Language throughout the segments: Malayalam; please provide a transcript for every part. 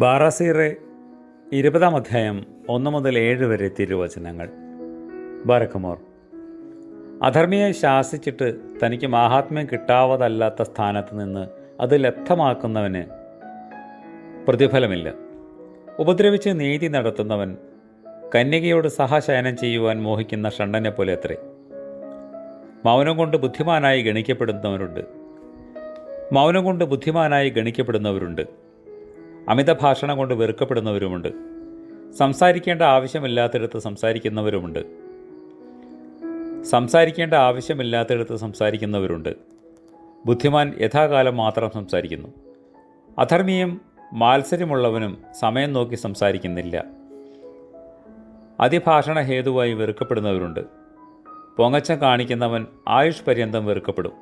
ബാറാസീറെ ഇരുപതാം അധ്യായം ഒന്ന് മുതൽ ഏഴ് വരെ തിരുവചനങ്ങൾ. ബാരക്കുമോർ അധർമ്മിയെ ശാസിച്ചിട്ട് തനിക്ക് മാഹാത്മ്യം കിട്ടാവതല്ലാത്ത സ്ഥാനത്ത് നിന്ന് അത് ലബ്ധമാക്കുന്നവന് പ്രതിഫലമില്ല. ഉപദ്രവിച്ച് നീതി നടത്തുന്നവൻ കന്യകയോട് സഹശയനം ചെയ്യുവാൻ മോഹിക്കുന്ന ഷണ്ടനെ പോലെ അത്രേ. മൗനം കൊണ്ട് ബുദ്ധിമാനായി ഗണിക്കപ്പെടുന്നവരുണ്ട് മൗനം കൊണ്ട് ബുദ്ധിമാനായി ഗണിക്കപ്പെടുന്നവരുണ്ട്. അമിത ഭാഷണം കൊണ്ട് വെറുക്കപ്പെടുന്നവരുമുണ്ട്. സംസാരിക്കേണ്ട ആവശ്യമില്ലാത്തിടത്ത് സംസാരിക്കുന്നവരുമുണ്ട്. സംസാരിക്കേണ്ട ആവശ്യമില്ലാത്തിടത്ത് സംസാരിക്കുന്നവരുണ്ട്. ബുദ്ധിമാൻ യഥാകാലം മാത്രം സംസാരിക്കുന്നു. അധർമ്മിയും മാത്സര്യമുള്ളവനും സമയം നോക്കി സംസാരിക്കുന്നില്ല. അതിഭാഷണ ഹേതുവായി വെറുക്കപ്പെടുന്നവരുണ്ട്. പൊങ്ങച്ചം കാണിക്കുന്നവൻ ആയുഷ് പര്യന്തം വെറുക്കപ്പെടും.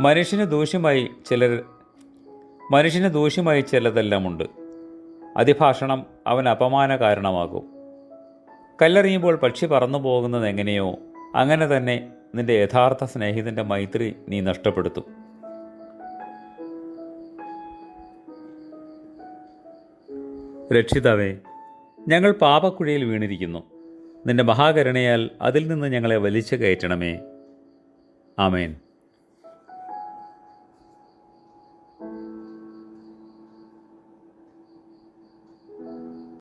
മനുഷ്യന് ദൂഷ്യമായി ചിലർ മനുഷ്യന് ദൂഷ്യമായി ചിലതെല്ലാമുണ്ട് അതിഭാഷണം അവൻ അപമാന കാരണമാകും കല്ലെറിയുമ്പോൾ പക്ഷി പറന്നു പോകുന്നത് എങ്ങനെയോ അങ്ങനെ തന്നെ നിന്റെ യഥാർത്ഥ സ്നേഹിതന്റെ മൈത്രി നീ നഷ്ടപ്പെടുത്തും. രക്ഷിതാവേ ഞങ്ങൾ പാപക്കുഴിയിൽ വീണിരിക്കുന്നു. നിന്റെ മഹാകരുണയാൽ അതിൽ നിന്ന് ഞങ്ങളെ വലിച്ചു കയറ്റണമേ. ആമേൻ.